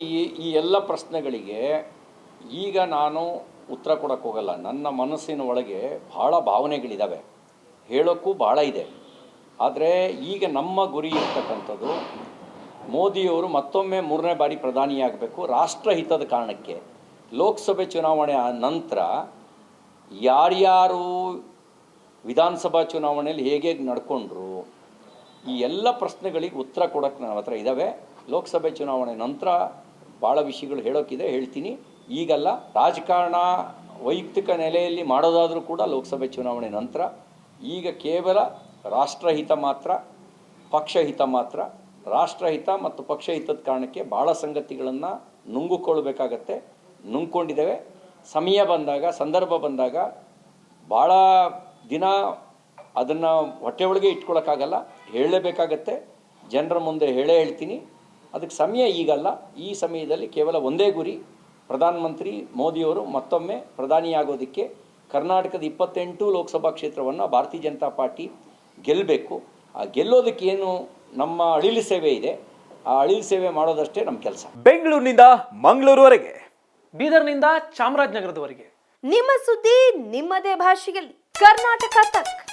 ಈ ಈ ಎಲ್ಲ ಪ್ರಶ್ನೆಗಳಿಗೆ ಈಗ ನಾನು ಉತ್ತರ ಕೊಡಕ್ಕೆ ಹೋಗಲ್ಲ. ನನ್ನ ಮನಸ್ಸಿನ ಒಳಗೆ ಭಾಳ ಭಾವನೆಗಳಿದ್ದಾವೆ ಹೇಳೋಕ್ಕೂ ಭಾಳ ಇದೆ. ಆದರೆ ಈಗ ನಮ್ಮ ಗುರಿ ಇರ್ತಕ್ಕಂಥದ್ದು ಮೋದಿಯವರು ಮತ್ತೊಮ್ಮೆ ಮೂರನೇ ಬಾರಿ ಪ್ರಧಾನಿಯಾಗಬೇಕು. ರಾಷ್ಟ್ರಹಿತದ ಕಾರಣಕ್ಕೆ ಲೋಕಸಭೆ ಚುನಾವಣೆ ನಂತರ ಯಾರ್ಯಾರು ವಿಧಾನಸಭಾ ಚುನಾವಣೆಯಲ್ಲಿ ಹೇಗೆ ನಡ್ಕೊಂಡ್ರು, ಈ ಎಲ್ಲ ಪ್ರಶ್ನೆಗಳಿಗೆ ಉತ್ತರ ಕೊಡೋಕ್ಕೆ ನನ್ನ ಹತ್ರ ಇದ್ದಾವೆ ಲೋಕಸಭೆ ಚುನಾವಣೆ ನಂತರ ಭಾಳ ವಿಷಯಗಳು ಹೇಳೋಕ್ಕಿದೆ ಹೇಳ್ತೀನಿ. ಈಗಲ್ಲ ರಾಜಕಾರಣ ವೈಯಕ್ತಿಕ ನೆಲೆಯಲ್ಲಿ ಮಾಡೋದಾದರೂ ಕೂಡ ಲೋಕಸಭೆ ಚುನಾವಣೆ ನಂತರ, ಈಗ ಕೇವಲ ರಾಷ್ಟ್ರಹಿತ ಮಾತ್ರ, ಪಕ್ಷಹಿತ ಮಾತ್ರ, ರಾಷ್ಟ್ರಹಿತ ಮತ್ತು ಪಕ್ಷಹಿತದ ಕಾರಣಕ್ಕೆ ಭಾಳ ಸಂಗತಿಗಳನ್ನು ನುಂಗುಕೊಳ್ಬೇಕಾಗತ್ತೆ ನುಂಗ್ಕೊಂಡಿದ್ದೇವೆ. ಸಮಯ ಬಂದಾಗ, ಸಂದರ್ಭ ಬಂದಾಗ ಭಾಳ ದಿನ ಅದನ್ನು ಹೊಟ್ಟೆ ಒಳಗೆ ಇಟ್ಕೊಳಕ್ಕಾಗಲ್ಲ, ಹೇಳಲೇಬೇಕಾಗತ್ತೆ. ಜನರ ಮುಂದೆ ಹೇಳೇ ಹೇಳ್ತೀನಿ. ಅದಕ್ಕೆ ಸಮಯ ಈಗಲ್ಲ. ಈ ಸಮಯದಲ್ಲಿ ಕೇವಲ ಒಂದೇ ಗುರಿ. ಪ್ರಧಾನಮಂತ್ರಿ ಮೋದಿಯವರು ಮತ್ತೊಮ್ಮೆ ಪ್ರಧಾನಿಯಾಗೋದಕ್ಕೆ ಕರ್ನಾಟಕದ ಇಪ್ಪತ್ತೆಂಟು ಲೋಕಸಭಾ ಕ್ಷೇತ್ರವನ್ನು ಭಾರತೀಯ ಜನತಾ ಪಾರ್ಟಿ ಗೆಲ್ಲಬೇಕು ಆ ಗೆಲ್ಲೋದಕ್ಕೆ ಏನು ನಮ್ಮ ಅಳಿಲು ಸೇವೆ ಇದೆ. ಆ ಅಳಿಲು ಸೇವೆ ಮಾಡೋದಷ್ಟೇ ನಮ್ಮ ಕೆಲಸ. ಬೆಂಗಳೂರಿನಿಂದ ಮಂಗಳೂರುವರೆಗೆ. ಬೀದರ್ನಿಂದ ಚಾಮರಾಜನಗರದವರೆಗೆ. ನಿಮ್ಮ ಸುದ್ದಿ ನಿಮ್ಮದೇ ಭಾಷೆಯಲ್ಲಿ. ಕರ್ನಾಟಕ ತಕ್.